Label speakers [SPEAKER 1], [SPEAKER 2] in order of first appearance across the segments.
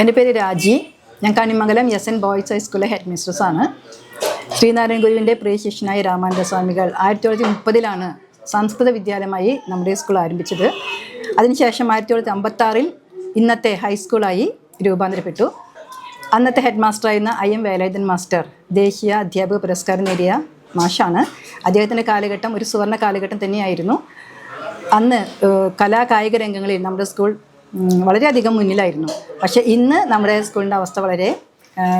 [SPEAKER 1] എന്റെ പേര് രാജി. ഞാൻ കണിമംഗലം എസ് എൻ ബോയ്സ് ഹൈസ്കൂളിലെ ഹെഡ് മിസ്ട്രസ്സാണ് ശ്രീനാരായണ ഗുരുവിന്റെ പ്രിയ ശിഷ്യനായ രാമാനന്ദ സ്വാമികൾ ആയിരത്തി തൊള്ളായിരത്തി മുപ്പതിലാണ് സംസ്കൃത വിദ്യാലയമായി നമ്മുടെ സ്കൂൾ ആരംഭിച്ചത്. അതിനുശേഷം ആയിരത്തി തൊള്ളായിരത്തി അമ്പത്താറിൽ ഇന്നത്തെ ഹൈസ്കൂളായി രൂപാന്തരപ്പെട്ടു. അന്നത്തെ ഹെഡ് മാസ്റ്ററായിരുന്ന ഐ എം വേലായുധൻ മാസ്റ്റർ ദേശീയ അധ്യാപക പുരസ്കാരം നേടിയ മാഷാണ്. അദ്ദേഹത്തിന്റെ കാലഘട്ടം ഒരു സുവർണ കാലഘട്ടം തന്നെയായിരുന്നു. അന്ന് കലാകായിക കലാ കായിക രംഗങ്ങളിൽ നമ്മുടെ സ്കൂൾ വളരെയധികം മുന്നിലായിരുന്നു. പക്ഷെ ഇന്ന് നമ്മുടെ സ്കൂളിന്റെ അവസ്ഥ വളരെ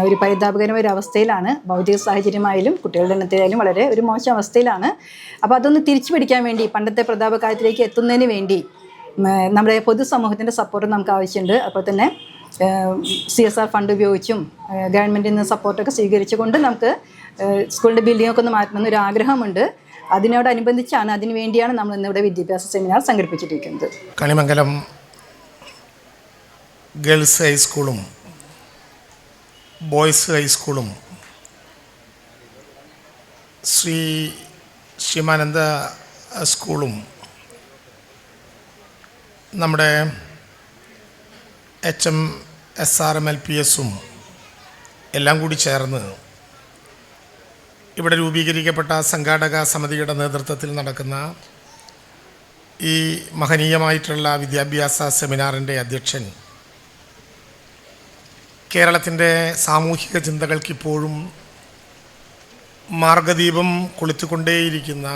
[SPEAKER 1] ഒരു പരിതാപകരമായ ഒരു അവസ്ഥയിലാണ്. ഭൗതിക സാഹചര്യമായാലും കുട്ടികളുടെ എണ്ണത്തിലായാലും വളരെ ഒരു മോശം അവസ്ഥയിലാണ്. അപ്പോൾ അതൊന്ന് തിരിച്ചു പിടിക്കാൻ വേണ്ടി പണ്ടത്തെ പ്രതാപകാലത്തിലേക്ക് എത്തുന്നതിന് വേണ്ടി നമ്മുടെ പൊതുസമൂഹത്തിന്റെ സപ്പോർട്ട് നമുക്ക് ആവശ്യമുണ്ട്. അപ്പോൾ തന്നെ സി എസ് ആർ ഫണ്ട് ഉപയോഗിച്ചും ഗവൺമെന്റിൽ നിന്ന് സപ്പോർട്ടൊക്കെ സ്വീകരിച്ചുകൊണ്ട് നമുക്ക് സ്കൂളിന്റെ ബിൽഡിങ്ങൊക്കെ ഒന്ന് മാറ്റണം ഒരു ആഗ്രഹമുണ്ട്. അതിനോടനുബന്ധിച്ചാണ് അതിനു വേണ്ടിയാണ് നമ്മൾ ഇന്നിവിടെ വിദ്യാഭ്യാസ സെമിനാർ സംഘടിപ്പിച്ചിരിക്കുന്നത്.
[SPEAKER 2] കണിമംഗലം ഗേൾസ് ഹൈസ്കൂളും ബോയ്സ് ഹൈസ്കൂളും. ശ്രീ ശിവാനന്ദ സ്കൂളും. നമ്മുടെ H M S R M L P എസും എല്ലാം കൂടി ചേർന്ന് ഇവിടെ രൂപീകരിക്കപ്പെട്ട സംഘാടക സമിതിയുടെ നേതൃത്വത്തിൽ നടക്കുന്ന ഈ മഹനീയമായിട്ടുള്ള വിദ്യാഭ്യാസ സെമിനാറിന്റെ അധ്യക്ഷൻ കേരളത്തിന്റെ സാമൂഹിക ചിന്തകൾക്കിപ്പോഴും മാർഗദീപം കൊളുത്തിക്കൊണ്ടേയിരിക്കുന്ന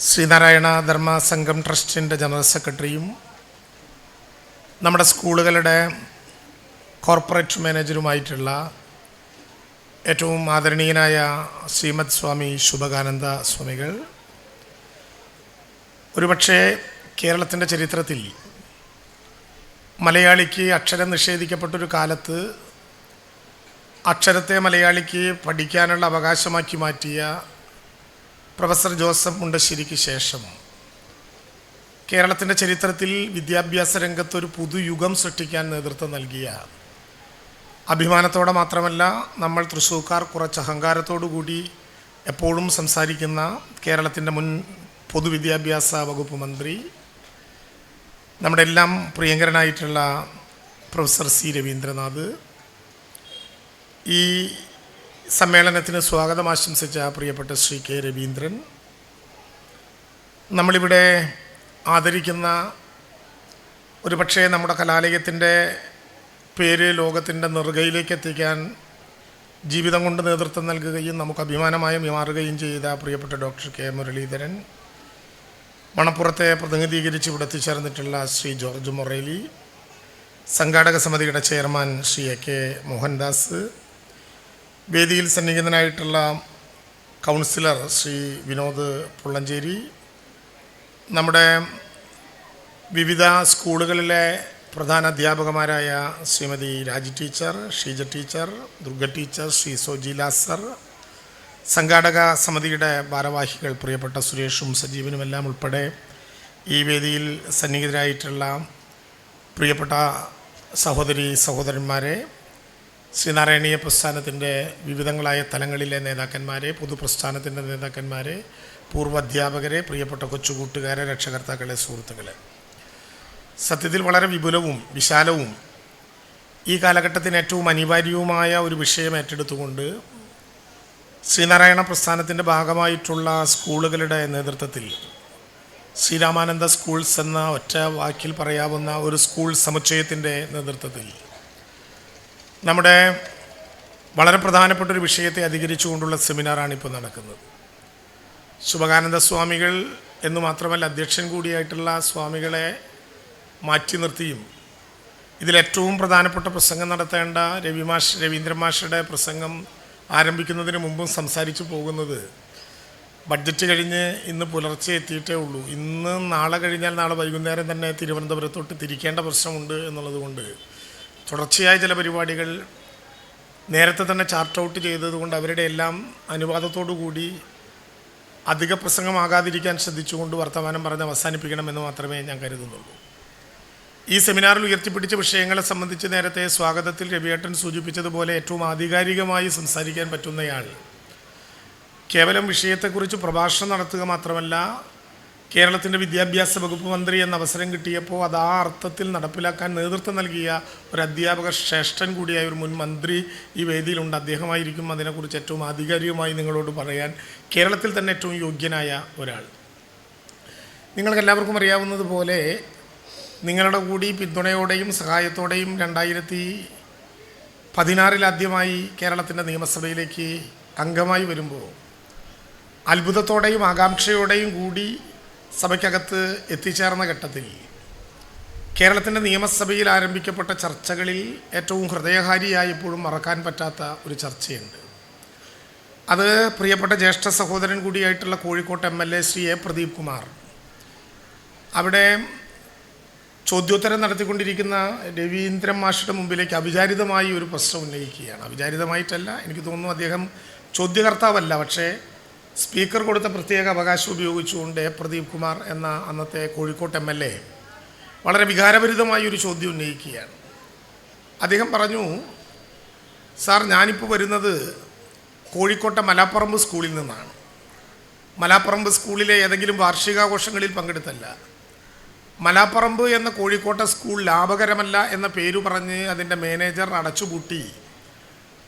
[SPEAKER 2] ശ്രീനാരായണ ധർമ്മ സംഘം ട്രസ്റ്റിന്റെ ജനറൽ സെക്രട്ടറിയും നമ്മുടെ സ്കൂളുകളുടെ കോർപ്പറേറ്റ് മാനേജറുമായിട്ടുള്ള ഏറ്റവും ആദരണീയനായ ശ്രീമദ് സ്വാമി ശുഭകാനന്ദ സ്വാമികൾ. ഒരുപക്ഷേ കേരളത്തിന്റെ ചരിത്രത്തിൽ മലയാളിക്ക് അക്ഷരം നിഷേധിക്കപ്പെട്ടൊരു കാലത്ത് അക്ഷരത്തെ മലയാളിക്ക് പഠിക്കാനുള്ള അവകാശമാക്കി മാറ്റിയ പ്രൊഫസർ ജോസഫ് മുണ്ടശ്ശേരിക്ക് ശേഷം കേരളത്തിന്റെ ചരിത്രത്തിൽ വിദ്യാഭ്യാസ രംഗത്ത് ഒരു പുതുയുഗം സൃഷ്ടിക്കാൻ നേതൃത്വം നൽകിയ അഭിമാനത്തോടെ മാത്രമല്ല നമ്മൾ തൃശ്ശൂക്കാർ കുറച്ച് അഹങ്കാരത്തോടു കൂടി എപ്പോഴും സംസാരിക്കുന്ന കേരളത്തിന്റെ മുൻ പൊതുവിദ്യാഭ്യാസ വകുപ്പ് മന്ത്രി നമ്മുടെ എല്ലാം പ്രിയങ്കരനായിട്ടുള്ള പ്രൊഫസർ സി രവീന്ദ്രനാഥ്. ഈ സമ്മേളനത്തിന് സ്വാഗതം ആശംസിച്ച പ്രിയപ്പെട്ട ശ്രീ കെ രവീന്ദ്രൻ. നമ്മളിവിടെ ആദരിക്കുന്ന ഒരു പക്ഷേ നമ്മുടെ കലാലയത്തിന്റെ പേര് ലോകത്തിന്റെ നെറുകയിലേക്ക് എത്തിക്കാൻ ജീവിതം കൊണ്ട് നേതൃത്വം നൽകുകയും നമുക്ക് അഭിമാനമായി മാറുകയും ചെയ്ത പ്രിയപ്പെട്ട ഡോക്ടർ കെ മുരളീധരൻ. മണപ്പുറത്തെ പ്രതിനിധീകരിച്ച് ഇവിടെ എത്തിച്ചേർന്നിട്ടുള്ള ശ്രീ ജോർജ് മൊറേലി സംഘാടക സമിതിയുടെ chairman Sree A K Mohandas വേദിയിൽ സന്നിഹിതനായിട്ടുള്ള കൗൺസിലർ ശ്രീ വിനോദ് പുള്ളഞ്ചേരി നമ്മുടെ വിവിധ സ്കൂളുകളിലെ പ്രധാന അധ്യാപകമാരായ Sreemathi Raji teacher Sheeja teacher Durga teacher Sree Soji Lazar സംഘാടക സമിതിയുടെ ഭാരവാഹികൾ പ്രിയപ്പെട്ട സുരേഷും സജീവനും എല്ലാം ഉൾപ്പെടെ ഈ വേദിയിൽ സന്നിഹിതരായിട്ടുള്ള പ്രിയപ്പെട്ട സഹോദരി സഹോദരന്മാരെ ശ്രീനാരായണീയ പ്രസ്ഥാനത്തിന്റെ വിവിധങ്ങളായ തലങ്ങളിലെ നേതാക്കന്മാരെ പൊതുപ്രസ്ഥാനത്തിന്റെ നേതാക്കന്മാരെ പൂർവ അധ്യാപകരെ പ്രിയപ്പെട്ട കൊച്ചുകൂട്ടുകാരെ രക്ഷകർത്താക്കളെ സുഹൃത്തുക്കളെ. സത്യത്തിൽ വളരെ വിപുലവും വിശാലവും ഈ കാലഘട്ടത്തിന് ഏറ്റവും അനിവാര്യവുമായ ഒരു വിഷയം ഏറ്റെടുത്തുകൊണ്ട് ശ്രീനാരായണ പ്രസ്ഥാനത്തിന്റെ ഭാഗമായിട്ടുള്ള സ്കൂളുകളുടെ നേതൃത്വത്തിൽ ശ്രീരാമാനന്ദ സ്കൂൾസ് എന്ന ഒറ്റ വാക്കിൽ പറയാവുന്ന ഒരു സ്കൂൾ സമുച്ചയത്തിന്റെ നേതൃത്വത്തിൽ നമ്മുടെ വളരെ പ്രധാനപ്പെട്ട ഒരു വിഷയത്തെ അധികരിച്ചുകൊണ്ടുള്ള സെമിനാറാണ് ഇപ്പോൾ നടക്കുന്നത്. ശുഭകാനന്ദ സ്വാമികൾ എന്ന് മാത്രമല്ല അധ്യക്ഷൻ കൂടിയായിട്ടുള്ള സ്വാമികളെ മാറ്റി നിർത്തിയും ഇതിലേറ്റവും പ്രധാനപ്പെട്ട പ്രസംഗം നടത്തേണ്ട രവി മാഷ് പ്രസംഗം ആരംഭിക്കുന്നതിന് മുമ്പും സംസാരിച്ചു പോകുന്നത്. ബഡ്ജറ്റ് കഴിഞ്ഞ് ഇന്ന് പുലർച്ചെ എത്തിയിട്ടേ ഉള്ളൂ. ഇന്ന് നാളെ കഴിഞ്ഞാൽ നാളെ വൈകുന്നേരം തന്നെ തിരുവനന്തപുരത്തോട്ട് തിരിക്കേണ്ട പ്രശ്നമുണ്ട് എന്നുള്ളതുകൊണ്ട് തുടർച്ചയായ ചില പരിപാടികൾ നേരത്തെ തന്നെ ചാർട്ട് ഔട്ട് ചെയ്തതുകൊണ്ട് അവരുടെ എല്ലാം അനുവാദത്തോടു കൂടി അധിക പ്രസംഗമാകാതിരിക്കാൻ ശ്രദ്ധിച്ചുകൊണ്ട് വർത്തമാനം പറഞ്ഞ് അവസാനിപ്പിക്കണമെന്ന് മാത്രമേ ഞാൻ കരുതുന്നുള്ളൂ. ഈ സെമിനാറിൽ ഉയർത്തിപ്പിടിച്ച വിഷയങ്ങളെ സംബന്ധിച്ച് നേരത്തെ സ്വാഗതത്തിൽ രവിയേട്ടൻ സൂചിപ്പിച്ചതുപോലെ ഏറ്റവും ആധികാരികമായി സംസാരിക്കാൻ പറ്റുന്നയാൾ. കേവലം വിഷയത്തെക്കുറിച്ച് പ്രഭാഷണം നടത്തുക മാത്രമല്ല കേരളത്തിന്റെ വിദ്യാഭ്യാസ വകുപ്പ് മന്ത്രി എന്ന അവസരം കിട്ടിയപ്പോൾ അത് ആ അർത്ഥത്തിൽ നടപ്പിലാക്കാൻ നേതൃത്വം നൽകിയ ഒരു അധ്യാപക ശ്രേഷ്ഠൻ കൂടിയായ ഒരു മുൻ മന്ത്രി ഈ വേദിയിലുണ്ട്. അദ്ദേഹമായിരിക്കും അതിനെക്കുറിച്ച് ഏറ്റവും ആധികാരികമായി നിങ്ങളോട് പറയാൻ കേരളത്തിൽ തന്നെ ഏറ്റവും യോഗ്യനായ ഒരാൾ. നിങ്ങൾക്കെല്ലാവർക്കും അറിയാവുന്നതുപോലെ നിങ്ങളുടെ കൂടി പിന്തുണയോടെയും സഹായത്തോടെയും രണ്ടായിരത്തി പതിനാറിലാദ്യമായി കേരളത്തിന്റെ നിയമസഭയിലേക്ക് അംഗമായി വരുമ്പോൾ അത്ഭുതത്തോടെയും ആകാംക്ഷയോടെയും കൂടി സഭയ്ക്കകത്ത് എത്തിച്ചേർന്ന ഘട്ടത്തിൽ കേരളത്തിന്റെ നിയമസഭയിൽ ആരംഭിക്കപ്പെട്ട ചർച്ചകളിൽ ഏറ്റവും ഹൃദയഹാരിയായി എപ്പോഴും മറക്കാൻ പറ്റാത്ത ഒരു ചർച്ചയുണ്ട്. അത് പ്രിയപ്പെട്ട ജ്യേഷ്ഠ സഹോദരൻ കൂടിയായിട്ടുള്ള കോഴിക്കോട്ട് M L A Sree A Pradeep Kumar. അവിടെ ചോദ്യോത്തരം നടത്തിക്കൊണ്ടിരിക്കുന്ന രവീന്ദ്രൻ മാഷിയുടെ മുമ്പിലേക്ക് അവിചാരിതമായി ഒരു പ്രശ്നം ഉന്നയിക്കുകയാണ്. അവിചാരിതമായിട്ടല്ല എനിക്ക് തോന്നുന്നു അദ്ദേഹം ചോദ്യകർത്താവല്ല. പക്ഷേ സ്പീക്കർ കൊടുത്ത പ്രത്യേക അവകാശം ഉപയോഗിച്ചുകൊണ്ട് എ പ്രദീപ് കുമാർ എന്ന അന്നത്തെ കോഴിക്കോട്ട് എം എൽ എ വളരെ വികാരഭരിതമായ ഒരു ചോദ്യം ഉന്നയിക്കുകയാണ്. അദ്ദേഹം പറഞ്ഞു സാർ ഞാനിപ്പോൾ വരുന്നത് കോഴിക്കോട്ടെ മലാപ്പറമ്പ് സ്കൂളിൽ നിന്നാണ്. മലാപ്പറമ്പ് സ്കൂളിലെ ഏതെങ്കിലും വാർഷികാഘോഷങ്ങളിൽ പങ്കെടുത്തല്ല. മലാപ്പറമ്പ് എന്ന കോഴിക്കോട്ടെ സ്കൂൾ ലാഭകരമല്ല എന്ന പേരു പറഞ്ഞ് അതിന്റെ മാനേജർ അടച്ചുപൂട്ടി.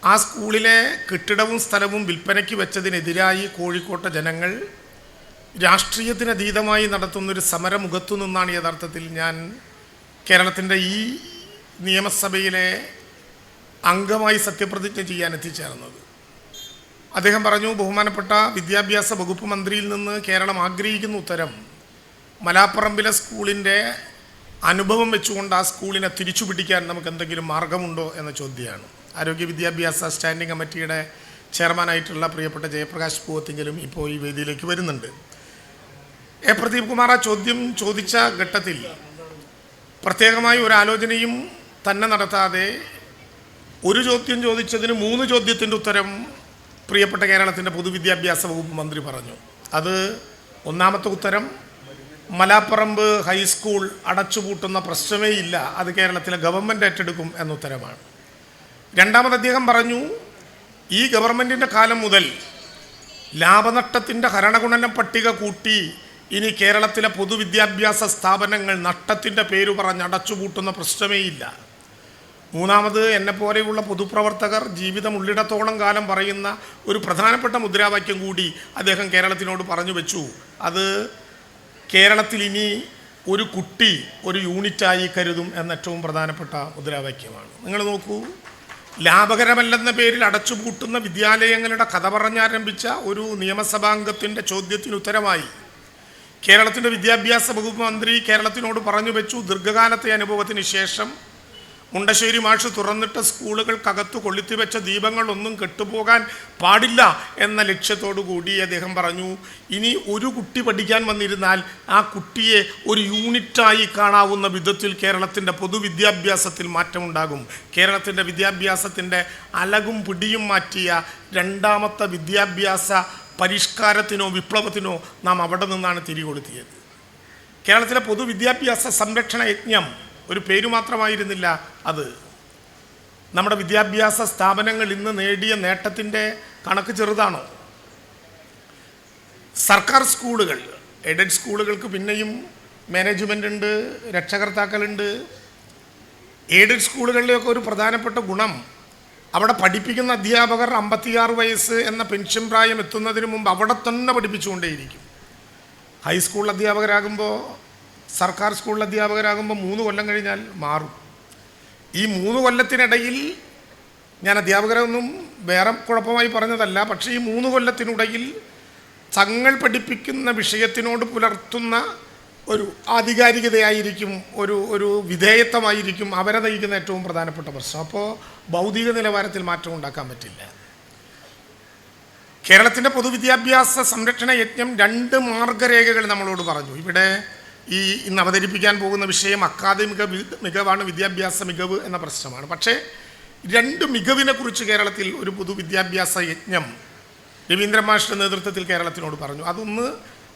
[SPEAKER 2] ആ സ്കൂളിലെ കെട്ടിടവും സ്ഥലവും വിൽപ്പനയ്ക്ക് വെച്ചതിനെതിരായി കോഴിക്കോട്ടെ ജനങ്ങൾ രാഷ്ട്രീയത്തിനതീതമായി നടത്തുന്നൊരു സമരമുഖത്തു നിന്നാണ് യഥാർത്ഥത്തിൽ ഞാൻ കേരളത്തിന്റെ ഈ നിയമസഭയിലെ അംഗമായി സത്യപ്രതിജ്ഞ ചെയ്യാൻ എത്തിച്ചേർന്നത്. അദ്ദേഹം പറഞ്ഞു ബഹുമാനപ്പെട്ട വിദ്യാഭ്യാസ വകുപ്പ് മന്ത്രിയിൽ നിന്ന് കേരളം ആഗ്രഹിക്കുന്ന ഉത്തരം മലാപ്പറമ്പിലെ സ്കൂളിന്റെ അനുഭവം വെച്ചുകൊണ്ട് ആ സ്കൂളിനെ തിരിച്ചു പിടിക്കാൻ നമുക്ക് എന്തെങ്കിലും മാർഗമുണ്ടോ എന്ന ചോദ്യമാണ്. ആരോഗ്യ വിദ്യാഭ്യാസ സ്റ്റാൻഡിംഗ് കമ്മിറ്റിയുടെ ചെയർമാനായിട്ടുള്ള പ്രിയപ്പെട്ട ജയപ്രകാശ് പൂവത്തിങ്കലും ഇപ്പോൾ ഈ വേദിയിലേക്ക് വരുന്നുണ്ട്. എ. പ്രദീപ് കുമാർ ആ ചോദ്യം ചോദിച്ച ഘട്ടത്തിൽ പ്രത്യേകമായി ഒരു ആലോചനയും തന്നെ നടത്താതെ ഒരു ചോദ്യം ചോദിച്ചതിന് മൂന്ന് ചോദ്യത്തിന്റെ ഉത്തരം പ്രിയപ്പെട്ട കേരളത്തിന്റെ പൊതുവിദ്യാഭ്യാസ വകുപ്പ് മന്ത്രി പറഞ്ഞു. അത് ഒന്നാമത്തെ ഉത്തരം മലാപ്പറമ്പ് ഹൈസ്കൂൾ അടച്ചുപൂട്ടുന്ന പ്രശ്നമേ ഇല്ല. അത് കേരളത്തിലെ ഗവൺമെന്റ് ഏറ്റെടുക്കും എന്ന ഉത്തരമാണ് രണ്ടാമത് അദ്ദേഹം പറഞ്ഞു ഈ ഗവൺമെന്റിന്റെ കാലം മുതൽ ലാഭനഷ്ടത്തിന്റെ ഭരണഗുണന പട്ടിക കൂട്ടി ഇനി കേരളത്തിലെ പൊതുവിദ്യാഭ്യാസ സ്ഥാപനങ്ങൾ നഷ്ടത്തിന്റെ പേര് പറഞ്ഞ് അടച്ചുപൂട്ടുന്ന പ്രശ്നമേ ഇല്ല. മൂന്നാമത് എന്നെപ്പോലെയുള്ള പൊതുപ്രവർത്തകർ ജീവിതം ഉള്ളിടത്തോളം കാലം പറയുന്ന ഒരു പ്രധാനപ്പെട്ട മുദ്രാവാക്യം കൂടി അദ്ദേഹം കേരളത്തിനോട് പറഞ്ഞു വെച്ചു. അത് കേരളത്തിൽ ഇനി ഒരു കുട്ടി ഒരു യൂണിറ്റായി കരുതും എന്ന ഏറ്റവും പ്രധാനപ്പെട്ട മുദ്രാവാക്യമാണ്. നിങ്ങൾ നോക്കൂ ലാഭകരമല്ലെന്ന പേരിൽ അടച്ചുപൂട്ടുന്ന വിദ്യാലയങ്ങളുടെ കഥ പറഞ്ഞാരംഭിച്ച ഒരു നിയമസഭാംഗത്തിന്റെ ചോദ്യത്തിന് ഉത്തരമായി. കേരളത്തിന്റെ വിദ്യാഭ്യാസ വകുപ്പ് മന്ത്രി കേരളത്തിനോട് പറഞ്ഞു വെച്ചു ദീർഘകാലത്തെ അനുഭവത്തിന് ശേഷം മുണ്ടശ്ശേരി മാഷ് തുറന്നിട്ട സ്കൂളുകൾക്കകത്ത് കൊളുത്തി വെച്ച ദീപങ്ങളൊന്നും കെട്ടുപോകാൻ പാടില്ല എന്ന ലക്ഷ്യത്തോടു കൂടി അദ്ദേഹം പറഞ്ഞു ഇനി ഒരു കുട്ടി പഠിക്കാൻ വന്നിരുന്നാൽ ആ കുട്ടിയെ ഒരു യൂണിറ്റായി കാണാവുന്ന വിധത്തിൽ കേരളത്തിന്റെ പൊതുവിദ്യാഭ്യാസത്തിൽ മാറ്റമുണ്ടാകും. കേരളത്തിന്റെ വിദ്യാഭ്യാസത്തിന്റെ അലകും പിടിയും മാറ്റിയ രണ്ടാമത്തെ വിദ്യാഭ്യാസ പരിഷ്കാരത്തിനോ വിപ്ലവത്തിനോ നാം അവിടെ നിന്നാണ് തിരികൊളുത്തിയത്. കേരളത്തിലെ പൊതുവിദ്യാഭ്യാസ സംരക്ഷണ യജ്ഞം ഒരു പേര് മാത്രമായിരുന്നില്ല അത്. നമ്മുടെ വിദ്യാഭ്യാസ സ്ഥാപനങ്ങൾ ഇന്ന് നേടിയ നേട്ടത്തിന്റെ കണക്ക് ചെറുതാണോ? സർക്കാർ സ്കൂളുകൾ എയ്ഡഡ് സ്കൂളുകൾക്ക് പിന്നെയും മാനേജ്മെന്റ് ഉണ്ട് രക്ഷകർത്താക്കളുണ്ട്. എയ്ഡഡ് സ്കൂളുകളിലെയൊക്കെ ഒരു പ്രധാനപ്പെട്ട ഗുണം അവിടെ പഠിപ്പിക്കുന്ന അധ്യാപകർ അമ്പത്തിയാറ് വയസ്സ് എന്ന പെൻഷൻ പ്രായം എത്തുന്നതിന് മുമ്പ് അവിടെ തന്നെ പഠിപ്പിച്ചുകൊണ്ടേയിരിക്കും. ഹൈസ്കൂൾ അധ്യാപകരാകുമ്പോൾ സർക്കാർ സ്കൂളിൽ അധ്യാപകരാകുമ്പോൾ മൂന്ന് കൊല്ലം കഴിഞ്ഞാൽ മാറും. ഈ മൂന്ന് കൊല്ലത്തിനിടയിൽ ഞാൻ അധ്യാപകരൊന്നും വേറെ കുഴപ്പമായി പറഞ്ഞതല്ല. പക്ഷേ ഈ മൂന്ന് കൊല്ലത്തിനിടയിൽ തങ്ങൾ പഠിപ്പിക്കുന്ന വിഷയത്തിനോട് പുലർത്തുന്ന ഒരു ആധികാരികതയായിരിക്കും ഒരു ഒരു വിധേയത്വമായിരിക്കും അവരെ നയിക്കുന്ന ഏറ്റവും പ്രധാനപ്പെട്ട പ്രശ്നം. അപ്പോൾ ഭൗതിക നിലവാരത്തിൽ മാറ്റം ഉണ്ടാക്കാൻ പറ്റില്ല. കേരളത്തിന്റെ പൊതുവിദ്യാഭ്യാസ സംരക്ഷണ യജ്ഞം രണ്ട് മാർഗരേഖകൾ നമ്മളോട് പറഞ്ഞു. ഇവിടെ ഈ ഇന്ന് അവതരിപ്പിക്കാൻ പോകുന്ന വിഷയം അക്കാദമിക മികവാണ് വിദ്യാഭ്യാസ മികവ് എന്ന പ്രശ്നമാണ്. പക്ഷേ രണ്ട് മികവിനെക്കുറിച്ച് കേരളത്തിൽ ഒരു പൊതുവിദ്യാഭ്യാസ യജ്ഞം രവീന്ദ്ര മാഷിന്റെ നേതൃത്വത്തിൽ കേരളത്തിനോട് പറഞ്ഞു. അതൊന്ന്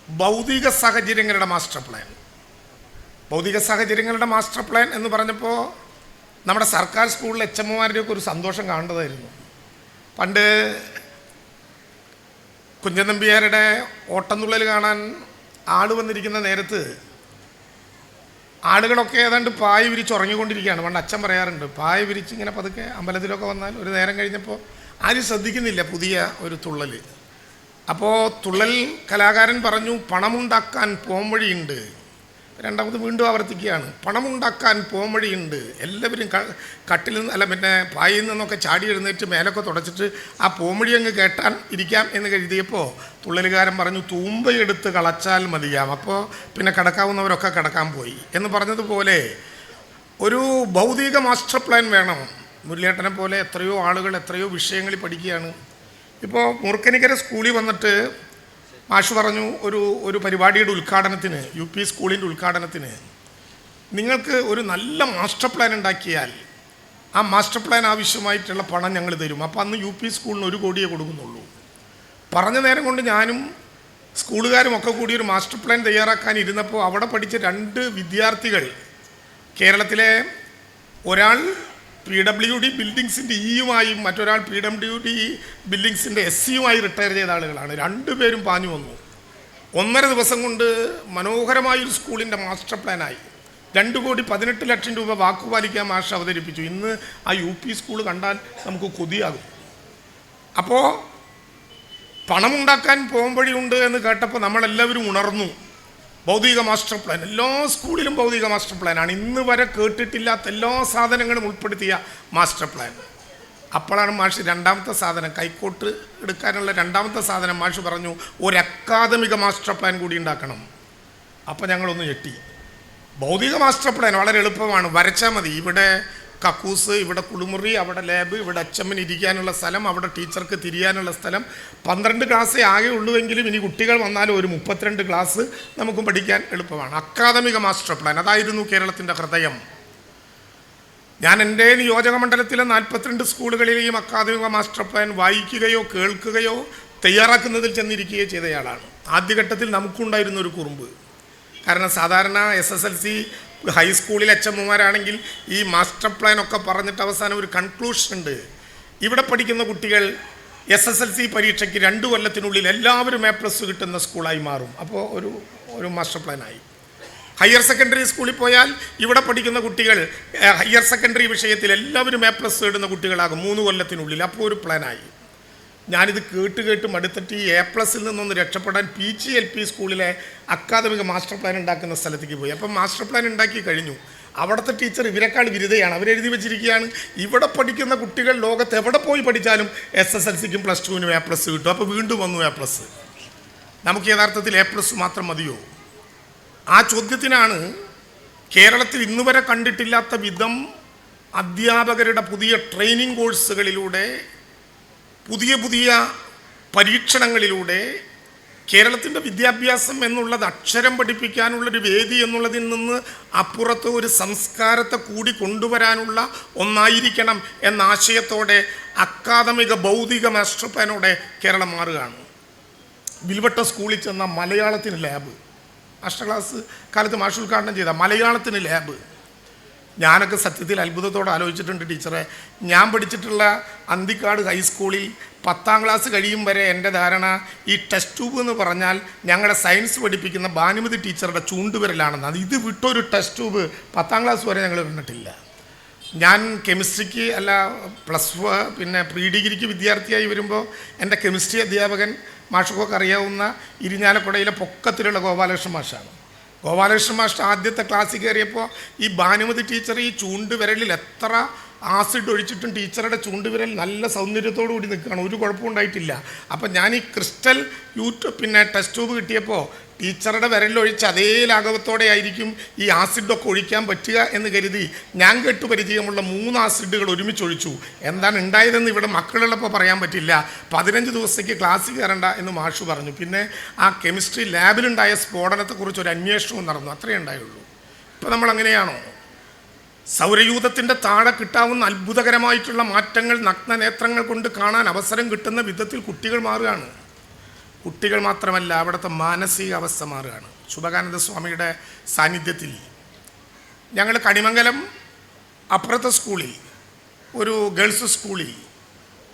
[SPEAKER 2] ഭൗതിക സാഹചര്യങ്ങളുടെ മാസ്റ്റർ പ്ലാൻ. ഭൗതിക സാഹചര്യങ്ങളുടെ മാസ്റ്റർ പ്ലാൻ എന്ന് പറഞ്ഞപ്പോൾ നമ്മുടെ സർക്കാർ സ്കൂളിലെ എച്ച് എമ്മമാരുടെയൊക്കെ ഒരു സന്തോഷം കാണേണ്ടതായിരുന്നു പണ്ട് കുഞ്ഞനമ്പിയാരുടെ ഓട്ടംതുള്ളൽ കാണാൻ ആൾ വന്നിരിക്കുന്ന നേരത്ത് ആളുകളൊക്കെ ഏതാണ്ട് പായ വിരിച്ച് ഉറങ്ങിക്കൊണ്ടിരിക്കുകയാണ്. പണ്ട് അച്ഛൻ പറയാറുണ്ട് പായ വിരിച്ച് ഇങ്ങനെ പതുക്കെ അമ്പലത്തിലൊക്കെ വന്നാൽ ഒരു നേരം കഴിഞ്ഞപ്പോൾ ആരും ശ്രദ്ധിക്കുന്നില്ല പുതിയ ഒരു തുള്ളൽ അപ്പോൾ തുള്ളൽ കലാകാരൻ പറഞ്ഞു പണമുണ്ടാക്കാൻ പോംവഴിയുണ്ട്. രണ്ടാമത് വീണ്ടും ആവർത്തിക്കുകയാണ്. പണമുണ്ടാക്കാൻ പോംവഴിയുണ്ട്. എല്ലാവരും കട്ടിൽ നിന്ന് അല്ല പിന്നെ പായിൽ നിന്നൊക്കെ ചാടി എഴുന്നേറ്റ് മേലൊക്കെ തുടച്ചിട്ട് ആ പോംവഴി അങ്ങ് കേട്ടാൻ ഇരിക്കാം എന്ന് കരുതിയപ്പോൾ തുള്ളലുകാരൻ പറഞ്ഞു തൂമ്പയെടുത്ത് കളച്ചാൽ മതിയാം അപ്പോൾ പിന്നെ കിടക്കാവുന്നവരൊക്കെ കിടക്കാൻ പോയി. എന്ന് പറഞ്ഞതുപോലെ ഒരു ഭൗതിക മാസ്റ്റർ പ്ലാൻ വേണം. മുരളിയേട്ടനെ പോലെ എത്രയോ ആളുകൾ എത്രയോ വിഷയങ്ങളിൽ പഠിക്കുകയാണ്. ഇപ്പോൾ മുറുക്കനിക്കര സ്കൂളിൽ വന്നിട്ട് മാഷ് പറഞ്ഞു ഒരു ഒരു പരിപാടിയുടെ ഉദ്ഘാടനത്തിന് യു പി സ്കൂളിന്റെ ഉദ്ഘാടനത്തിന് നിങ്ങൾക്ക് ഒരു നല്ല മാസ്റ്റർ പ്ലാൻ ഉണ്ടാക്കിയാൽ ആ മാസ്റ്റർ പ്ലാൻ ആവശ്യമായിട്ടുള്ള പണം ഞങ്ങൾ തരും. അപ്പോൾ അന്ന് യു പി സ്കൂളിന് ഒരു കോടിയേ കൊടുക്കുന്നുള്ളൂ. പറഞ്ഞ നേരം കൊണ്ട് ഞാനും സ്കൂളുകാരും ഒക്കെ കൂടി ഒരു മാസ്റ്റർ പ്ലാൻ തയ്യാറാക്കാൻ ഇരുന്നപ്പോൾ അവിടെ പഠിച്ച രണ്ട് വിദ്യാർത്ഥികൾ കേരളത്തിലെ ഒരാൾ പി ഡബ്ല്യു ഡി ബിൽഡിങ്സിന്റെ ഇയുമായും മറ്റൊരാൾ പി ഡബ്ല്യു ഡി ബിൽഡിങ്സിന്റെ എസ് സിയുമായി റിട്ടയർ ചെയ്ത ആളുകളാണ്. രണ്ടുപേരും പാഞ്ഞു വന്നു. ഒന്നര ദിവസം കൊണ്ട് മനോഹരമായൊരു സ്കൂളിന്റെ മാസ്റ്റർ പ്ലാനായി രണ്ട് കോടി പതിനെട്ട് ലക്ഷം രൂപ വാക്കുപാലിക്കാൻ മാഷ് അവതരിപ്പിച്ചു. ഇന്ന് ആ യു പി സ്കൂൾ കണ്ടാൽ നമുക്ക് കൊതിയാകും. അപ്പോൾ പണമുണ്ടാക്കാൻ പോകുമ്പോഴുണ്ട് എന്ന് കേട്ടപ്പോൾ നമ്മളെല്ലാവരും ഉണർന്നു. ഭൗതിക മാസ്റ്റർ പ്ലാൻ. എല്ലാ സ്കൂളിലും ഭൗതിക മാസ്റ്റർ പ്ലാനാണ്. ഇന്ന് വരെ കേട്ടിട്ടില്ലാത്ത എല്ലാ സാധനങ്ങളും ഉൾപ്പെടുത്തിയ മാസ്റ്റർ പ്ലാൻ. അപ്പോഴാണ് മാഷ് രണ്ടാമത്തെ സാധനം കൈക്കോട്ട് എടുക്കാനുള്ള രണ്ടാമത്തെ സാധനം മാഷ് പറഞ്ഞു ഒരു അക്കാദമിക മാസ്റ്റർ പ്ലാൻ കൂടി ഉണ്ടാക്കണം. അപ്പോൾ ഞങ്ങളൊന്ന് ഞെട്ടി. ഭൗതിക മാസ്റ്റർ പ്ലാൻ വളരെ എളുപ്പമാണ്. വരച്ചാൽ മതി. ഇവിടെ കക്കൂസ് ഇവിടെ കുളിമുറി അവിടെ ലാബ് ഇവിടെ അച്ഛമ്മൻ ഇരിക്കാനുള്ള സ്ഥലം അവിടെ ടീച്ചർക്ക് തിരിയാനുള്ള സ്ഥലം. പന്ത്രണ്ട് ക്ലാസ്സേ ആകെ ഉള്ളുവെങ്കിലും ഇനി കുട്ടികൾ വന്നാലും ഒരു മുപ്പത്തിരണ്ട് ക്ലാസ് നമുക്ക് പഠിക്കാൻ എളുപ്പമാണ്. അക്കാദമിക മാസ്റ്റർ പ്ലാൻ. അതായിരുന്നു കേരളത്തിന്റെ ഹൃദയം. ഞാൻ എന്റെ നിയോജക മണ്ഡലത്തിലെ നാൽപ്പത്തിരണ്ട് സ്കൂളുകളിലെയും അക്കാദമിക മാസ്റ്റർ പ്ലാൻ വായിക്കുകയോ കേൾക്കുകയോ തയ്യാറാക്കുന്നതിൽ ചെന്നിരിക്കുകയോ ചെയ്തയാളാണ്. ആദ്യഘട്ടത്തിൽ നമുക്കുണ്ടായിരുന്ന ഒരു കുറുമ്പ്. കാരണം സാധാരണ എസ് എസ് എൽ സി ഹൈസ്കൂളിൽ അച്ഛമ്മമാരാണെങ്കിൽ ഈ മാസ്റ്റർ പ്ലാൻ ഒക്കെ പറഞ്ഞിട്ട് അവസാനം ഒരു കൺക്ലൂഷൻ ഉണ്ട്. ഇവിടെ പഠിക്കുന്ന കുട്ടികൾ എസ് എസ് എൽ സി പരീക്ഷയ്ക്ക് രണ്ട് കൊല്ലത്തിനുള്ളിൽ എല്ലാവരും എ പ്ലസ് കിട്ടുന്ന സ്കൂളായി മാറും. അപ്പോൾ ഒരു ഒരു മാസ്റ്റർ പ്ലാനായി ഹയർ സെക്കൻഡറി സ്കൂളിൽ പോയാൽ ഇവിടെ പഠിക്കുന്ന കുട്ടികൾ ഹയർ സെക്കൻഡറി വിഷയത്തിൽ എല്ലാവരും എ പ്ലസ് ഇടുന്ന കുട്ടികളാകും മൂന്ന് കൊല്ലത്തിനുള്ളിൽ. അപ്പോൾ ഒരു പ്ലാനായി ഞാനിത് കേട്ട് കേട്ട് മടുത്തിട്ട് ഈ എ പ്ലസിൽ നിന്നൊന്ന് രക്ഷപ്പെടാൻ പി ജി എൽ പി സ്കൂളിലെ അക്കാദമിക മാസ്റ്റർ പ്ലാൻ ഉണ്ടാക്കുന്ന സ്ഥലത്തേക്ക് പോയി. അപ്പം മാസ്റ്റർ പ്ലാൻ ഉണ്ടാക്കി കഴിഞ്ഞു. അവിടുത്തെ ടീച്ചർ ഇവരെക്കാൾ വിരുദ്ധയാണ്. അവരെഴുതി വെച്ചിരിക്കുകയാണ്. ഇവിടെ പഠിക്കുന്ന കുട്ടികൾ ലോകത്ത് എവിടെ പോയി പഠിച്ചാലും എസ് എസ് എൽ സിക്കും പ്ലസ് ടുവിനും എ പ്ലസ് കിട്ടും. അപ്പോൾ വീണ്ടും വന്നു എ പ്ലസ് നമുക്ക് യഥാർത്ഥത്തിൽ എ പ്ലസ് മാത്രം മതിയോ? ആ ചോദ്യത്തിനാണ് കേരളത്തിൽ ഇന്നുവരെ കണ്ടിട്ടില്ലാത്ത വിധം അധ്യാപകരുടെ പുതിയ ട്രെയിനിങ് കോഴ്സുകളിലൂടെ പുതിയ പുതിയ പരീക്ഷണങ്ങളിലൂടെ കേരളത്തിന്റെ വിദ്യാഭ്യാസം എന്നുള്ളത് അക്ഷരം പഠിപ്പിക്കാനുള്ളൊരു വേദി എന്നുള്ളതിൽ നിന്ന് അപ്പുറത്ത് ഒരു സംസ്കാരത്തെ കൂടി കൊണ്ടുവരാനുള്ള ഒന്നായിരിക്കണം എന്ന ആശയത്തോടെ അക്കാദമിക ഭൗതിക മാസ്റ്റർ പ്ലാനോടെ കേരളം മാറുകയാണ്. വിൽവട്ട സ്കൂളിൽ ചെന്ന മലയാളത്തിന് ലാബ്. മാസ്റ്റർ ക്ലാസ് കാലത്ത് മാഷ് ചെയ്ത മലയാളത്തിന് ലാബ്. ഞാനൊക്കെ സത്യത്തിൽ അത്ഭുതത്തോടെ ആലോചിച്ചിട്ടുണ്ട് ടീച്ചറെ. ഞാൻ പഠിച്ചിട്ടുള്ള അന്തിക്കാട് ഹൈസ്കൂളിൽ പത്താം ക്ലാസ് കഴിയും വരെ എന്റെ ധാരണ ഈ ടെസ്റ്റ് ട്യൂബ് എന്ന് പറഞ്ഞാൽ ഞങ്ങളുടെ സയൻസ് പഠിപ്പിക്കുന്ന ഭാനുമതി ടീച്ചറുടെ ചൂണ്ടുവിരലാണെന്ന്. അത് ഇത് വിട്ടൊരു ടെസ്റ്റ് ട്യൂബ് പത്താം ക്ലാസ് വരെ ഞങ്ങൾ കണ്ടിട്ടില്ല. ഞാൻ കെമിസ്ട്രിക്ക് അല്ല പ്ലസ് വ പിന്നെ പ്രീ ഡിഗ്രിക്ക് വിദ്യാർത്ഥിയായി വരുമ്പോൾ എന്റെ കെമിസ്ട്രി അധ്യാപകൻ മാഷക്കൊക്കെ അറിയാവുന്ന ഇരിഞ്ഞാലക്കുടയിലെ പൊക്കത്തിലുള്ള ഗോപാലകൃഷ്ണൻ മാഷാണ്. ഗോപാലകൃഷ്ണൻ മാഷ്ടർ ആദ്യത്തെ ക്ലാസ്സിൽ കയറിയപ്പോൾ ഈ ഭാനുമതി ടീച്ചർ ഈ ചൂണ്ടുവിരലിൽ എത്ര ആസിഡ് ഒഴിച്ചിട്ടും ടീച്ചറുടെ ചൂണ്ടുവിരൽ നല്ല സൗന്ദര്യത്തോടു കൂടി നിൽക്കുകയാണ്. ഒരു കുഴപ്പമുണ്ടായിട്ടില്ല അപ്പം ഞാൻ ഈ ക്രിസ്റ്റൽ യൂട്യൂബ് പിന്നെ ടെസ്റ്റ് ട്യൂബ് കിട്ടിയപ്പോൾ ടീച്ചറുടെ വിരലൊഴിച്ച് അതേ ലാഘവത്തോടെ ആയിരിക്കും ഈ ആസിഡൊക്കെ ഒഴിക്കാൻ പറ്റുക എന്ന് കരുതി ഞാൻ കേട്ടു പരിചയമുള്ള മൂന്ന് ആസിഡുകൾ ഒരുമിച്ച് ഒഴിച്ചു. എന്താണ് ഉണ്ടായതെന്ന് ഇവിടെ മക്കളുള്ളപ്പോൾ പറയാൻ പറ്റില്ല. പതിനഞ്ച് ദിവസത്തേക്ക് ക്ലാസ്സിൽ കയറണ്ട എന്ന് മാഷു പറഞ്ഞു. പിന്നെ ആ കെമിസ്ട്രി ലാബിലുണ്ടായ സ്ഫോടനത്തെക്കുറിച്ച് ഒരു അന്വേഷണവും നടന്നു. അത്രയേ ഉണ്ടായുള്ളൂ. ഇപ്പം നമ്മൾ അങ്ങനെയാണോ? സൗരയൂഥത്തിന്റെ താഴെ കിട്ടാവുന്ന അത്ഭുതകരമായിട്ടുള്ള മാറ്റങ്ങൾ നഗ്നനേത്രങ്ങൾ കൊണ്ട് കാണാൻ അവസരം കിട്ടുന്ന വിധത്തിൽ കുട്ടികൾ മാറുകയാണ്. കുട്ടികൾ മാത്രമല്ല അവിടുത്തെ മാനസിക അവസ്ഥ മാറുകയാണ്. ശുഭകാനന്ദ സ്വാമിയുടെ സാന്നിധ്യത്തിൽ ഞങ്ങൾ കണിമംഗലം അപ്പുറത്തെ സ്കൂളിൽ ഒരു ഗേൾസ് സ്കൂളിൽ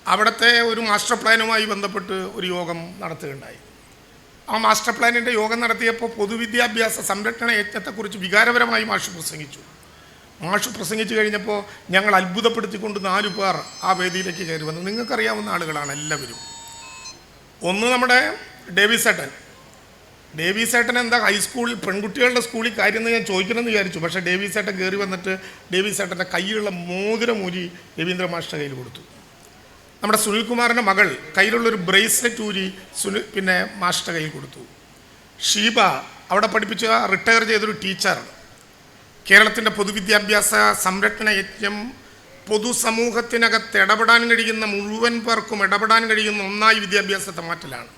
[SPEAKER 2] അവിടുത്തെ ഒരു മാസ്റ്റർ പ്ലാനുമായി ബന്ധപ്പെട്ട് ഒരു യോഗം നടത്തുകയുണ്ടായി. ആ മാസ്റ്റർ പ്ലാനിന്റെ യോഗം നടത്തിയപ്പോൾ പൊതുവിദ്യാഭ്യാസ സംരക്ഷണ യജ്ഞത്തെക്കുറിച്ച് വികാരപരമായി മാഷ് പ്രസംഗിച്ചു. മാഷ് പ്രസംഗിച്ചു കഴിഞ്ഞപ്പോൾ ഞങ്ങൾ അത്ഭുതപ്പെടുത്തിക്കൊണ്ട് നാലു പേർ ആ വേദിയിലേക്ക് കയറി വന്നു. നിങ്ങൾക്കറിയാവുന്ന ആളുകളാണ് എല്ലാവരും. ഒന്ന് നമ്മുടെ ഡേവിസ് ഏട്ടൻ ഡേവിസ് ഏട്ടൻ എന്താ ഹൈസ്കൂളിൽ പെൺകുട്ടികളുടെ സ്കൂളിൽ കാര്യം എന്ന് ഞാൻ ചോദിക്കണമെന്ന് വിചാരിച്ചു. പക്ഷേ ഡേവിസ് ഏട്ടൻ കയറി വന്നിട്ട് ഡേവിസ് ഏട്ടന്റെ കയ്യിലുള്ള മോതിരമൂരി രവീന്ദ്ര മാഷിന്റെ കയ്യിൽ കൊടുത്തു. നമ്മുടെ സുനിൽകുമാറിന്റെ മകൾ കയ്യിലുള്ളൊരു ബ്രേസ്ലെറ്റ് ഊരി സുനിൽ പിന്നെ മാഷിന്റെ കയ്യിൽ കൊടുത്തു. ഷീബ അവിടെ പഠിപ്പിച്ച റിട്ടയർ ചെയ്തൊരു ടീച്ചർ കേരളത്തിന്റെ പൊതുവിദ്യാഭ്യാസ സംരക്ഷണ യജ്ഞം പൊതുസമൂഹത്തിനകത്ത് ഇടപെടാൻ കഴിയുന്ന മുഴുവൻ പേർക്കും ഇടപെടാൻ കഴിയുന്ന ഒന്നായി വിദ്യാഭ്യാസത്തെ മാറ്റലാണ്.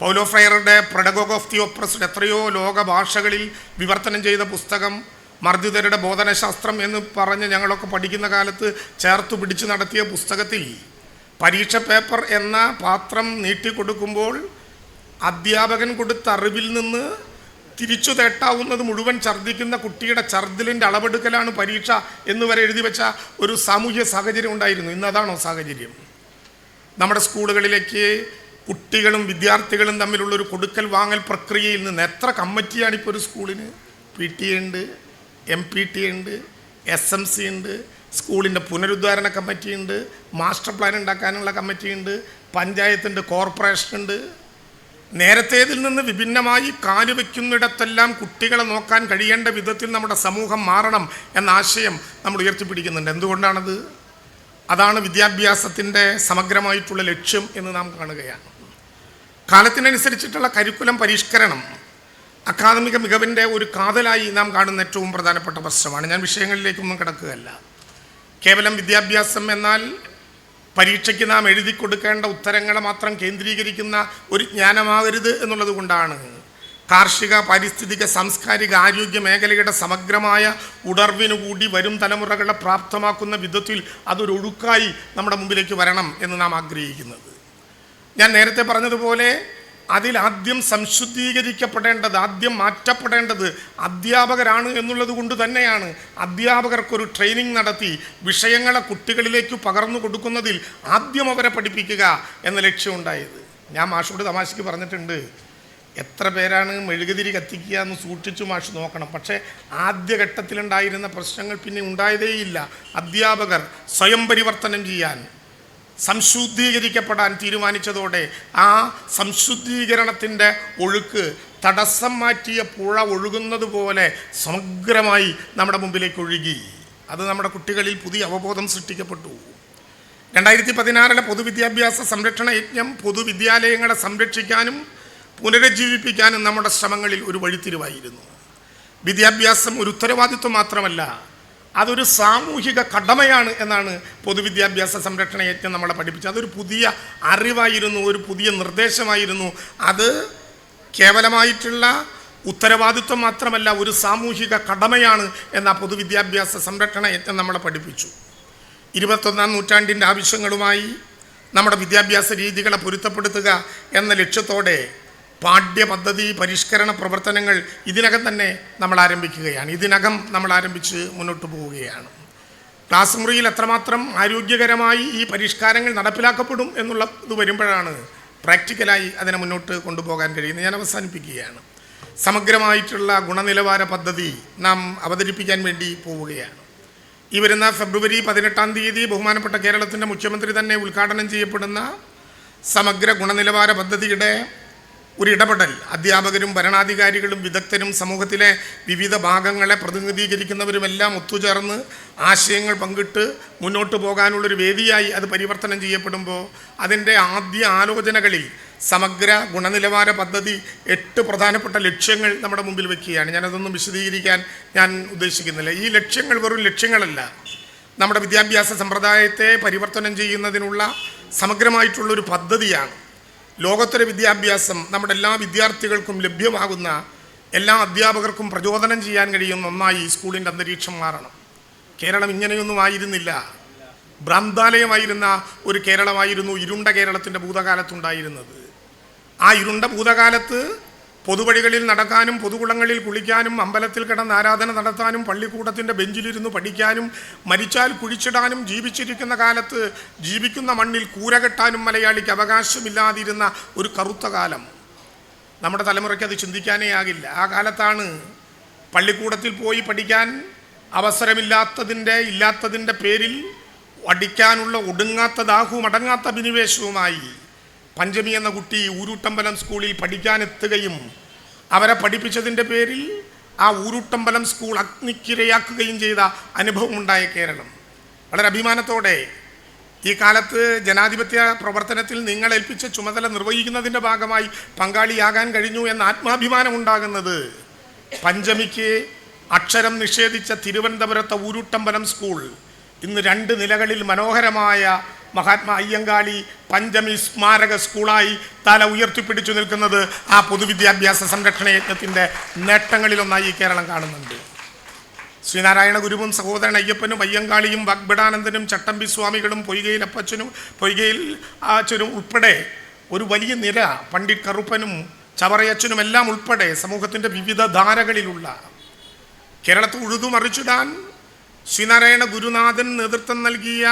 [SPEAKER 2] പൗലോ ഫ്രയറുടെ പ്രഡഗോഗ് ഓഫ് ദി ഒപ്രസ്ഡ് എത്രയോ ലോക ഭാഷകളിൽ വിവർത്തനം ചെയ്ത പുസ്തകം മർദ്ദിതരുടെ ബോധനശാസ്ത്രം എന്ന് പറഞ്ഞ് ഞങ്ങളൊക്കെ പഠിക്കുന്ന കാലത്ത് ചേർത്ത് പിടിച്ച് നടത്തിയ പുസ്തകത്തിൽ പരീക്ഷ പേപ്പർ എന്ന പാത്രം നീട്ടിക്കൊടുക്കുമ്പോൾ അധ്യാപകൻ കൊടുത്ത അറിവിൽ നിന്ന് തിരിച്ചു തേട്ടാവുന്നത് മുഴുവൻ ഛർദ്ദിക്കുന്ന കുട്ടിയുടെ ഛർദ്ദിലിന്റെ അളവെടുക്കലാണ് പരീക്ഷ എന്ന് വരെ എഴുതി വെച്ച ഒരു സാമൂഹ്യ സാഹചര്യം ഉണ്ടായിരുന്നു. ഇന്ന് അതാണോ സാഹചര്യം? നമ്മുടെ സ്കൂളുകളിലേക്ക് കുട്ടികളും വിദ്യാർത്ഥികളും തമ്മിലുള്ള ഒരു കൊടുക്കൽ വാങ്ങൽ പ്രക്രിയയിൽ നിന്ന് എത്ര കമ്മിറ്റിയാണ് ഇപ്പോൾ ഒരു സ്കൂളിന്? പി ടി ഉണ്ട് എം പി ടി ഉണ്ട് എസ് എം സി ഉണ്ട് സ്കൂളിന്റെ പുനരുദ്ധാരണ കമ്മിറ്റി ഉണ്ട് മാസ്റ്റർ പ്ലാൻ ഉണ്ടാക്കാനുള്ള കമ്മിറ്റി ഉണ്ട് പഞ്ചായത്തുണ്ട് കോർപ്പറേഷൻ ഉണ്ട്. നേരത്തേതിൽ നിന്ന് വിഭിന്നമായി കാൽ വയ്ക്കുന്നിടത്തെല്ലാം കുട്ടികളെ നോക്കാൻ കഴിയേണ്ട വിധത്തിൽ നമ്മുടെ സമൂഹം മാറണം എന്ന ആശയം നമ്മൾ ഉയർത്തിപ്പിടിക്കുന്നുണ്ട്. എന്തുകൊണ്ടാണത്? അതാണ് വിദ്യാഭ്യാസത്തിന്റെ സമഗ്രമായിട്ടുള്ള ലക്ഷ്യം എന്ന് നാം കാണുകയാണ്. കാലത്തിനനുസരിച്ചിട്ടുള്ള കരിക്കുലം പരിഷ്കരണം അക്കാദമിക മികവിന്റെ ഒരു കാതലായി നാം കാണുന്ന ഏറ്റവും പ്രധാനപ്പെട്ട പ്രശ്നമാണ്. ഞാൻ വിഷയങ്ങളിലേക്കൊന്നും കിടക്കുകയല്ല. കേവലം വിദ്യാഭ്യാസം എന്നാൽ പരീക്ഷയ്ക്ക് നാം എഴുതി കൊടുക്കേണ്ട ഉത്തരങ്ങളെ മാത്രം കേന്ദ്രീകരിക്കുന്ന ഒരു ജ്ഞാനമാകരുത് എന്നുള്ളത് കൊണ്ടാണ്. കാർഷിക പാരിസ്ഥിതിക സാംസ്കാരിക ആരോഗ്യ മേഖലയുടെ സമഗ്രമായ ഉടർവിനു കൂടി വരും തലമുറകളെ പ്രാപ്തമാക്കുന്ന വിധത്തിൽ അതൊരു ഒഴുക്കായി നമ്മുടെ മുമ്പിലേക്ക് വരണം എന്ന് നാം ആഗ്രഹിക്കുന്നത്. ഞാൻ നേരത്തെ പറഞ്ഞതുപോലെ അതിലാദ്യം സംശുദ്ധീകരിക്കപ്പെടേണ്ടത് ആദ്യം മാറ്റപ്പെടേണ്ടത് അധ്യാപകരാണ് എന്നുള്ളത് കൊണ്ട് തന്നെയാണ്. അധ്യാപകർക്കൊരു ട്രെയിനിങ് നടത്തി വിഷയങ്ങളെ കുട്ടികളിലേക്ക് പകർന്നു കൊടുക്കുന്നതിൽ ആദ്യം അവരെ പഠിപ്പിക്കുക എന്ന ലക്ഷ്യമുണ്ടായത്. ഞാൻ മാഷോട് തമാശയ്ക്ക് പറഞ്ഞിട്ടുണ്ട് എത്ര പേരാണ് മെഴുകുതിരി കത്തിക്കുക എന്ന് സൂക്ഷിച്ചു മാഷ് നോക്കണം. പക്ഷേ ആദ്യഘട്ടത്തിലുണ്ടായിരുന്ന പ്രശ്നങ്ങൾ പിന്നെ ഉണ്ടായതേയില്ല. അധ്യാപകർ സ്വയം പരിവർത്തനം ചെയ്യാൻ. സംശുദ്ധീകരിക്കപ്പെടാൻ തീരുമാനിച്ചതോടെ ആ സംശുദ്ധീകരണത്തിന്റെ ഒഴുക്ക് തടസ്സം മാറ്റിയ പുഴ ഒഴുകുന്നത് പോലെ സമഗ്രമായി നമ്മുടെ മുമ്പിലേക്ക് ഒഴുകി. അത് നമ്മുടെ കുട്ടികളിൽ പുതിയ അവബോധം സൃഷ്ടിക്കപ്പെട്ടു. രണ്ടായിരത്തി പതിനാറിലെ പൊതുവിദ്യാഭ്യാസ സംരക്ഷണ യജ്ഞം പൊതുവിദ്യാലയങ്ങളെ സംരക്ഷിക്കാനും പുനരുജ്ജീവിപ്പിക്കാനും നമ്മുടെ ശ്രമങ്ങളിൽ ഒരു വഴിത്തിരിവായിരുന്നു. വിദ്യാഭ്യാസം ഒരു ഉത്തരവാദിത്വം മാത്രമല്ല അതൊരു സാമൂഹിക കടമയാണ് എന്നാണ് പൊതുവിദ്യാഭ്യാസ സംരക്ഷണ യജ്ഞം നമ്മളെ പഠിപ്പിച്ചത്. അതൊരു പുതിയ അറിവായിരുന്നു ഒരു പുതിയ നിർദ്ദേശമായിരുന്നു. അത് കേവലമായിട്ടുള്ള ഉത്തരവാദിത്വം മാത്രമല്ല ഒരു സാമൂഹിക കടമയാണ് എന്ന പൊതുവിദ്യാഭ്യാസ സംരക്ഷണ യജ്ഞം നമ്മളെ പഠിപ്പിച്ചു. ഇരുപത്തൊന്നാം നൂറ്റാണ്ടിന്റെ ആവശ്യങ്ങളുമായി നമ്മുടെ വിദ്യാഭ്യാസ രീതികളെ പൊരുത്തപ്പെടുത്തുക എന്ന ലക്ഷ്യത്തോടെ പാഠ്യപദ്ധതി പരിഷ്കരണ പ്രവർത്തനങ്ങൾ ഇതിനകം തന്നെ നമ്മൾ ആരംഭിക്കുകയാണ്. ഇതിനകം നമ്മൾ ആരംഭിച്ച് മുന്നോട്ട് പോവുകയാണ്. ക്ലാസ് മുറിയിൽ എത്രമാത്രം ആരോഗ്യകരമായി ഈ പരിഷ്കാരങ്ങൾ നടപ്പിലാക്കപ്പെടും എന്നുള്ള ഇത് വരുമ്പോഴാണ് പ്രാക്ടിക്കലായി അതിനെ മുന്നോട്ട് കൊണ്ടുപോകാൻ കഴിയുന്നത്. ഞാൻ അവസാനിപ്പിക്കുകയാണ്. സമഗ്രമായിട്ടുള്ള ഗുണനിലവാര പദ്ധതി നാം അവതരിപ്പിക്കാൻ വേണ്ടി പോവുകയാണ്. ഈ വരുന്ന ഫെബ്രുവരി പതിനെട്ടാം തീയതി ബഹുമാനപ്പെട്ട കേരളത്തിന്റെ മുഖ്യമന്ത്രി തന്നെ ഉദ്ഘാടനം ചെയ്യപ്പെടുന്ന സമഗ്ര ഗുണനിലവാര പദ്ധതിയുടെ ഒരു ഇടപെടൽ. അധ്യാപകരും ഭരണാധികാരികളും വിദഗ്ധരും സമൂഹത്തിലെ വിവിധ ഭാഗങ്ങളെ പ്രതിനിധീകരിക്കുന്നവരുമെല്ലാം ഒത്തുചേർന്ന് ആശയങ്ങൾ പങ്കിട്ട് മുന്നോട്ട് പോകാനുള്ളൊരു വേദിയായി അത് പരിവർത്തനം ചെയ്യപ്പെടുമ്പോൾ അതിന്റെ ആദ്യ ആലോചനകളിൽ സമഗ്ര ഗുണനിലവാര പദ്ധതി എട്ട് പ്രധാനപ്പെട്ട ലക്ഷ്യങ്ങൾ നമ്മുടെ മുമ്പിൽ വയ്ക്കുകയാണ് ഞാനതൊന്നും വിശദീകരിക്കാൻ ഞാൻ ഉദ്ദേശിക്കുന്നില്ല. ഈ ലക്ഷ്യങ്ങൾ വെറും ലക്ഷ്യങ്ങളല്ല. നമ്മുടെ വിദ്യാഭ്യാസ സമ്പ്രദായത്തെ പരിവർത്തനം ചെയ്യുന്നതിനുള്ള സമഗ്രമായിട്ടുള്ളൊരു പദ്ധതിയാണ്. ലോകോത്തര വിദ്യാഭ്യാസം നമ്മുടെ എല്ലാ വിദ്യാർത്ഥികൾക്കും ലഭ്യമാകുന്ന എല്ലാ അധ്യാപകർക്കും പ്രചോദനം ചെയ്യാൻ കഴിയുന്ന ഒന്നായി സ്കൂളിന്റെ അന്തരീക്ഷം മാറണം. കേരളം ഇങ്ങനെയൊന്നും ആയിരുന്നില്ല. ഭ്രാന്താലയമായിരുന്ന ഒരു കേരളമായിരുന്നു ഇരുണ്ട കേരളത്തിന്റെ ഭൂതകാലത്തുണ്ടായിരുന്നത്. ആ ഇരുണ്ട ഭൂതകാലത്ത് പൊതുവഴികളിൽ നടക്കാനും പൊതുകുളങ്ങളിൽ കുളിക്കാനും അമ്പലത്തിൽ കിടന്ന് ആരാധന നടത്താനും പള്ളിക്കൂടത്തിന്റെ ബെഞ്ചിലിരുന്ന് പഠിക്കാനും മരിച്ചാൽ കുഴിച്ചിടാനും ജീവിച്ചിരിക്കുന്ന കാലത്ത് ജീവിക്കുന്ന മണ്ണിൽ കൂര കെട്ടാനും മലയാളിക്ക് അവകാശമില്ലാതിരുന്ന ഒരു കറുത്ത കാലം. നമ്മുടെ തലമുറയ്ക്ക് അത് ചിന്തിക്കാനേ ആകില്ല. ആ കാലത്താണ് പള്ളിക്കൂടത്തിൽ പോയി പഠിക്കാൻ അവസരമില്ലാത്തതിന്റെ ഇല്ലാത്തതിന്റെ പേരിൽ അടിക്കാനുള്ള ഒടുങ്ങാത്ത ദാഹവും അടങ്ങാത്ത അഭിനിവേശവുമായി പഞ്ചമി എന്ന കുട്ടി ഊരുട്ടമ്പലം സ്കൂളിൽ പഠിക്കാനെത്തുകയും അവരെ പഠിപ്പിച്ചതിന്റെ പേരിൽ ആ ഊരുട്ടമ്പലം സ്കൂൾ അഗ്നിക്കിരയാക്കുകയും ചെയ്ത അനുഭവമുണ്ടായ കേരളം. വളരെ അഭിമാനത്തോടെ ഈ കാലത്ത് ജനാധിപത്യ പ്രവർത്തനത്തിൽ നിങ്ങൾ ഏൽപ്പിച്ച ചുമതല നിർവഹിക്കുന്നതിന്റെ ഭാഗമായി പങ്കാളിയാകാൻ കഴിഞ്ഞു എന്ന ആത്മാഭിമാനം ഉണ്ടാകുന്നത് പഞ്ചമിക്ക് അക്ഷരം നിഷേധിച്ച തിരുവനന്തപുരത്തെ ഊരുട്ടമ്പലം സ്കൂൾ ഇന്ന് രണ്ട് നിലകളിൽ മനോഹരമായ മഹാത്മാ അയ്യങ്കാളി പഞ്ചമി സ്മാരക സ്കൂളായി തല ഉയർത്തിപ്പിടിച്ചു നിൽക്കുന്നത് ആ പൊതുവിദ്യാഭ്യാസ സംരക്ഷണ യജ്ഞത്തിന്റെ നേട്ടങ്ങളിലൊന്നായി കേരളം കാണുന്നുണ്ട്. ശ്രീനാരായണ ഗുരുവും സഹോദരൻ അയ്യപ്പനും അയ്യങ്കാളിയും വാഗ്ബിടാനന്ദനും ചട്ടമ്പി സ്വാമികളും പൊയ്കയിൽ അപ്പച്ചനും പൊയ്കയിൽ അച്ഛനും ഉൾപ്പെടെ ഒരു വലിയ നിര പണ്ഡിറ്റ് കറുപ്പനും ചവറയച്ചനും എല്ലാം ഉൾപ്പെടെ സമൂഹത്തിന്റെ വിവിധ ധാരകളിലുള്ള കേരളത്തെ ഉഴുതുമറിച്ചിടാൻ ശ്രീനാരായണ ഗുരുനാഥൻ നേതൃത്വം നൽകിയ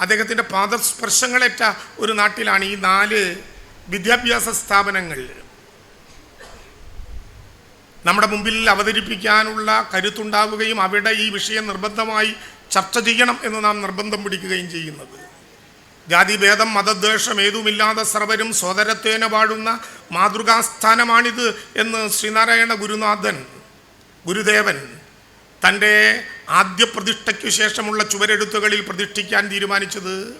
[SPEAKER 2] അദ്ദേഹത്തിന്റെ പാദസ്പർശങ്ങളേറ്റ ഒരു നാട്ടിലാണ് ഈ നാല് വിദ്യാഭ്യാസ സ്ഥാപനങ്ങൾ. നമ്മുടെ മുമ്പിൽ അവതരിപ്പിക്കാനുള്ള കരുത്തുണ്ടാവുകയും അവിടെ ഈ വിഷയം നിർബന്ധമായി ചർച്ച ചെയ്യണം എന്ന് നാം നിർബന്ധം പിടിക്കുകയും ചെയ്യുന്നത്. ജാതിഭേദം മതദ്വേഷം ഏതുമില്ലാതെ സർവരും സ്വതരത്വേന പാടുന്ന മാതൃകാസ്ഥാനമാണിത് എന്ന് ശ്രീനാരായണ ഗുരുനാഥൻ ഗുരുദേവൻ തന്റെ ആദ്യ പ്രതിഷ്ഠയ്ക്കു ശേഷമുള്ള ചുവരെഴുത്തുകളിൽ പ്രതിഷ്ഠിക്കാൻ തീരുമാനിച്ചത്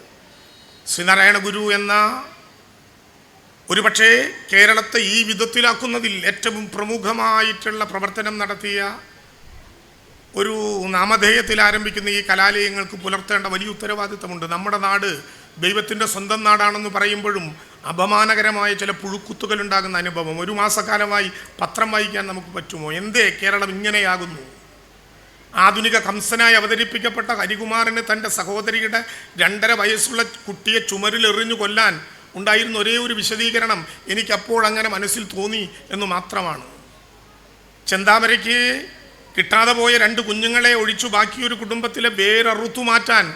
[SPEAKER 2] ശ്രീനാരായണ ഗുരു എന്ന ഒരുപക്ഷേ കേരളത്തെ ഈ വിധത്തിലാക്കുന്നതിൽ ഏറ്റവും പ്രമുഖമായിട്ടുള്ള പ്രവർത്തനം നടത്തിയ ഒരു നാമധേയത്തിൽ ആരംഭിക്കുന്ന ഈ കലാലയങ്ങൾക്ക് പുലർത്തേണ്ട വലിയ ഉത്തരവാദിത്തമുണ്ട്. നമ്മുടെ നാട് ദൈവത്തിന്റെ സ്വന്തം നാടാണെന്ന് പറയുമ്പോഴും അപമാനകരമായ ചില പുഴുക്കുത്തുകൾ ഉണ്ടാകുന്ന അനുഭവം. ഒരു മാസക്കാലമായി പത്രം വായിക്കാൻ നമുക്ക് പറ്റുമോ? എന്തേ? കേരളം ഇങ്ങനെയാകുന്നു. ആധുനിക കംസനായി അവതരിപ്പിക്കപ്പെട്ട ഹരികുമാറിന് തന്റെ സഹോദരിയുടെ രണ്ടര വയസ്സുള്ള കുട്ടിയെ ചുമരിൽ എറിഞ്ഞു കൊല്ലാൻ ഉണ്ടായിരുന്ന ഒരേ ഒരു വിശദീകരണം എനിക്കപ്പോൾ അങ്ങനെ മനസ്സിൽ തോന്നി എന്ന് മാത്രമാണ്. ചെന്താമരയ്ക്ക് കിട്ടാതെ പോയ രണ്ട് കുഞ്ഞുങ്ങളെ ഒഴിച്ചു ബാക്കിയൊരു കുടുംബത്തിലെ വേരറുത്തു മാറ്റാൻ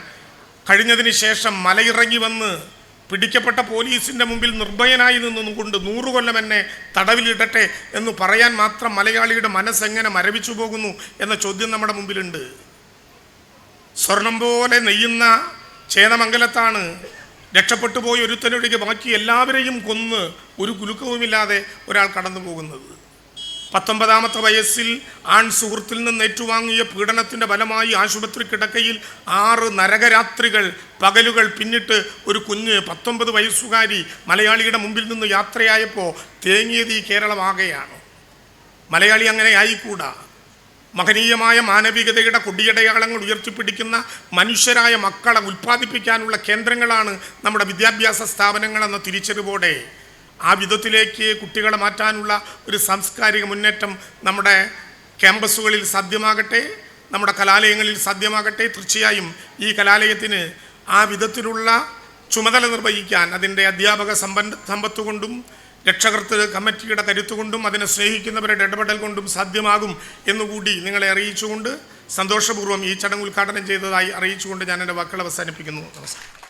[SPEAKER 2] കഴിഞ്ഞതിന് ശേഷം മലയിറങ്ങി വന്ന് പിടിക്കപ്പെട്ട പോലീസിന്റെ മുമ്പിൽ നിർഭയനായി നിന്നുകൊണ്ട് നൂറു കൊല്ലം എന്നെ തടവിലിടട്ടെ എന്ന് പറയാൻ മാത്രം മലയാളിയുടെ മനസ്സെങ്ങനെ മരവിച്ചു പോകുന്നു എന്ന ചോദ്യം നമ്മുടെ മുമ്പിലുണ്ട്. സ്വർണം പോലെ നെയ്യുന്ന ചേതമംഗലത്താണ് രക്ഷപ്പെട്ടു പോയി ഒരുത്തനൊഴികെ ബാക്കി എല്ലാവരെയും കൊന്ന് ഒരു കുലുക്കവുമില്ലാതെ ഒരാൾ കടന്നു പോകുന്നത് പത്തൊമ്പതാമത്തെ വയസ്സിൽ ആൺ സുഹൃത്തിൽ നിന്ന് ഏറ്റുവാങ്ങിയ പീഡനത്തിന്റെ ഫലമായി ആശുപത്രി കിടക്കയിൽ ആറ് നരകരാത്രികൾ പകലുകൾ പിന്നിട്ട് ഒരു കുഞ്ഞ് പത്തൊമ്പത് വയസ്സുകാരി മലയാളിയുടെ മുമ്പിൽ നിന്ന് യാത്രയായപ്പോൾ തേങ്ങിയത് ഈ കേരളമാകെയാണ്. മലയാളി അങ്ങനെ ആയിക്കൂടാ. മഹനീയമായ മാനവികതയുടെ കൊടിയടയാളങ്ങൾ ഉയർത്തിപ്പിടിക്കുന്ന മനുഷ്യരായ മക്കളെ ഉൽപ്പാദിപ്പിക്കാനുള്ള കേന്ദ്രങ്ങളാണ് നമ്മുടെ വിദ്യാഭ്യാസ സ്ഥാപനങ്ങളെന്ന തിരിച്ചറിവോടെ. ആ വിധത്തിലേക്ക് കുട്ടികളെ മാറ്റാനുള്ള ഒരു സാംസ്കാരിക മുന്നേറ്റം നമ്മുടെ ക്യാമ്പസുകളിൽ സാധ്യമാകട്ടെ നമ്മുടെ കലാലയങ്ങളിൽ സാധ്യമാകട്ടെ തീർച്ചയായും ഈ കലാലയത്തിന് ആ വിധത്തിലുള്ള ചുമതല നിർവഹിക്കാൻ അതിന്റെ അധ്യാപക സമ്പന്ന സമ്പത്ത് കൊണ്ടും രക്ഷകർത്തൃ കമ്മിറ്റിയുടെ കരുത്തുകൊണ്ടും അതിനെ സ്നേഹിക്കുന്നവരുടെ ഇടപെടൽ കൊണ്ടും സാധ്യമാകും എന്നുകൂടി നിങ്ങളെ അറിയിച്ചുകൊണ്ട് സന്തോഷപൂർവം ഈ ചടങ്ങ് ഉദ്ഘാടനം ചെയ്തതായി അറിയിച്ചുകൊണ്ട് ഞാൻ എന്റെ വാക്കുകൾ അവസാനിപ്പിക്കുന്നു. നമസ്കാരം.